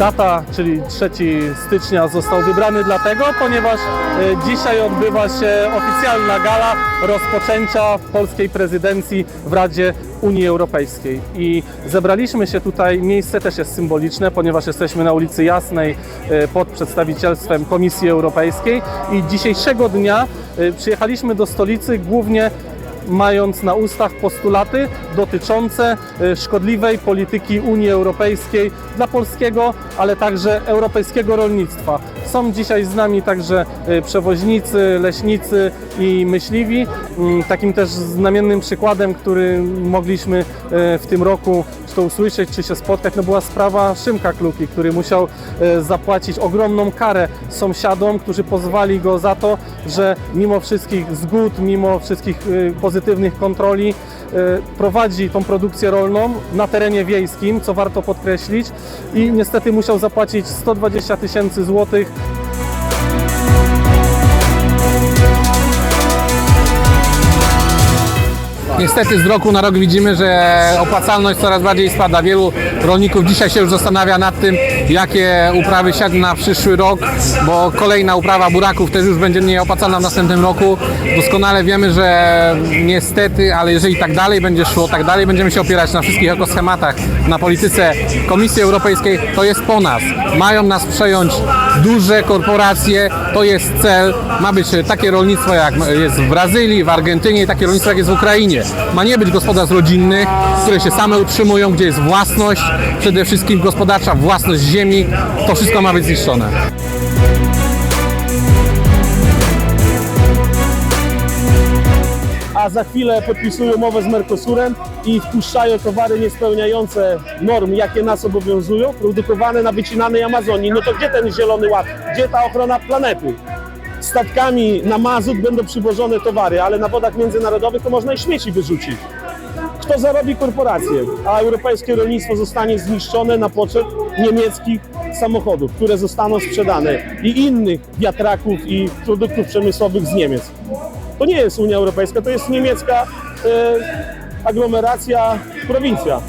Data, czyli 3 stycznia został wybrany dlatego, ponieważ e, dzisiaj odbywa się oficjalna gala rozpoczęcia polskiej prezydencji w Radzie Unii Europejskiej. I zebraliśmy się tutaj, miejsce też jest symboliczne, ponieważ jesteśmy na ulicy Jasnej e, pod przedstawicielstwem Komisji Europejskiej i dzisiejszego dnia e, przyjechaliśmy do stolicy głównie mając na ustach postulaty dotyczące e, szkodliwej polityki Unii Europejskiej dla polskiego, ale także europejskiego rolnictwa. Są dzisiaj z nami także e, przewoźnicy, leśnicy i myśliwi. Mm, Takim też znamiennym przykładem, który mogliśmy e, w tym roku to usłyszeć, czy się spotkać, no była sprawa Szymka Kluki, który musiał e, zapłacić ogromną karę sąsiadom, którzy pozwali go za to, że mimo wszystkich zgód, mimo wszystkich e, pozytywnych kontroli prowadzi tą produkcję rolną na terenie wiejskim, co warto podkreślić i niestety musiał zapłacić 120 tysięcy złotych Niestety z roku na rok widzimy, że opłacalność coraz bardziej spada. Wielu rolników dzisiaj się już zastanawia nad tym, jakie uprawy siać na przyszły rok, bo kolejna uprawa buraków też już będzie mniej opłacalna w następnym roku. Doskonale wiemy, że niestety, ale jeżeli tak dalej będzie szło, tak dalej będziemy się opierać na wszystkich ekoschematach, na polityce Komisji Europejskiej, to jest po nas. Mają nas przejąć duże korporacje, to jest cel. Ma być takie rolnictwo jak jest w Brazylii, w Argentynie takie rolnictwo jak jest w Ukrainie. Ma nie być gospodarstw rodzinnych, które się same utrzymują, gdzie jest własność, przede wszystkim gospodarcza własność ziemi. To wszystko ma być zniszczone. a za chwilę podpisują umowę z Mercosurem i wpuszczają towary niespełniające norm, jakie nas obowiązują, produkowane na wycinanej Amazonii. No to gdzie ten zielony ład? Gdzie ta ochrona planety? Statkami na mazut będą przywożone towary, ale na wodach międzynarodowych to można i śmieci wyrzucić. Kto zarobi korporacje, a europejskie rolnictwo zostanie zniszczone na poczet niemieckich samochodów, które zostaną sprzedane i innych wiatraków i produktów przemysłowych z Niemiec. To nie jest Unia Europejska, to jest niemiecka e, aglomeracja, prowincja.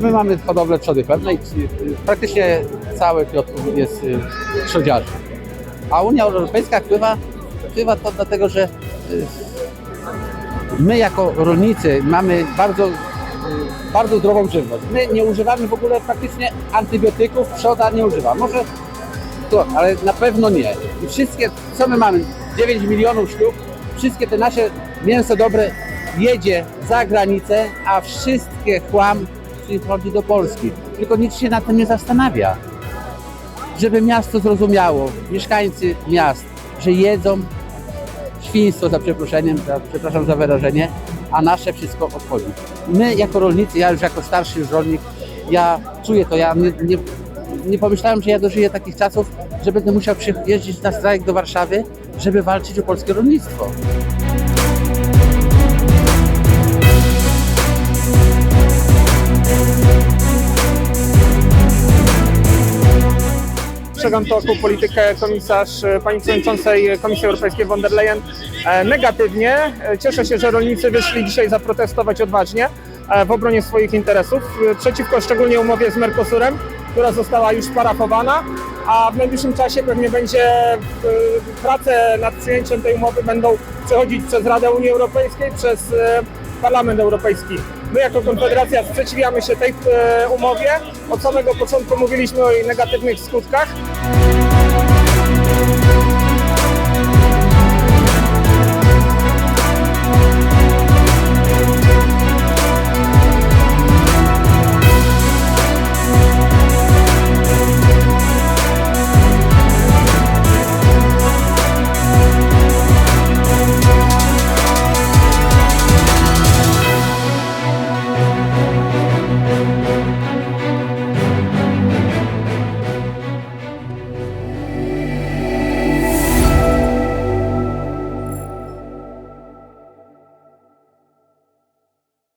My mamy hodowlę trzody chlebnej, y, praktycznie cały Piotrków jest y, trzodziarzy. A Unia Europejska wpływa, wpływa to dlatego, że y, my jako rolnicy mamy bardzo, bardzo zdrową żywność. My nie używamy w ogóle praktycznie antybiotyków, trzoda nie używa. Może to, ale na pewno nie. I wszystkie, co my mamy, 9 milionów sztuk, wszystkie te nasze mięso dobre jedzie za granicę, a wszystkie chłam przychodzi do Polski. Tylko nikt się nad tym nie zastanawia. Żeby miasto zrozumiało, mieszkańcy miast, że jedzą świństwo za przeproszeniem, za, przepraszam za wyrażenie, a nasze wszystko obchodzi. My jako rolnicy, ja już jako starszy już rolnik, ja czuję to, ja nie, nie, nie pomyślałem, że ja dożyję takich czasów, że będę musiał przyjeździć na strajk do Warszawy, żeby walczyć o polskie rolnictwo. To jako politykę komisarz e, pani przewodniczącej Komisji Europejskiej von der Leyen e, negatywnie. E, Cieszę się, że rolnicy wyszli dzisiaj zaprotestować odważnie w obronie swoich interesów przeciwko szczególnie umowie z Mercosurem, która została już parafowana, a w najbliższym czasie pewnie będzie prace nad przyjęciem tej umowy będą przechodzić przez Radę Unii Europejskiej, przez Parlament Europejski. My jako Konfederacja sprzeciwiamy się tej e, umowie. Od samego początku mówiliśmy o jej negatywnych skutkach.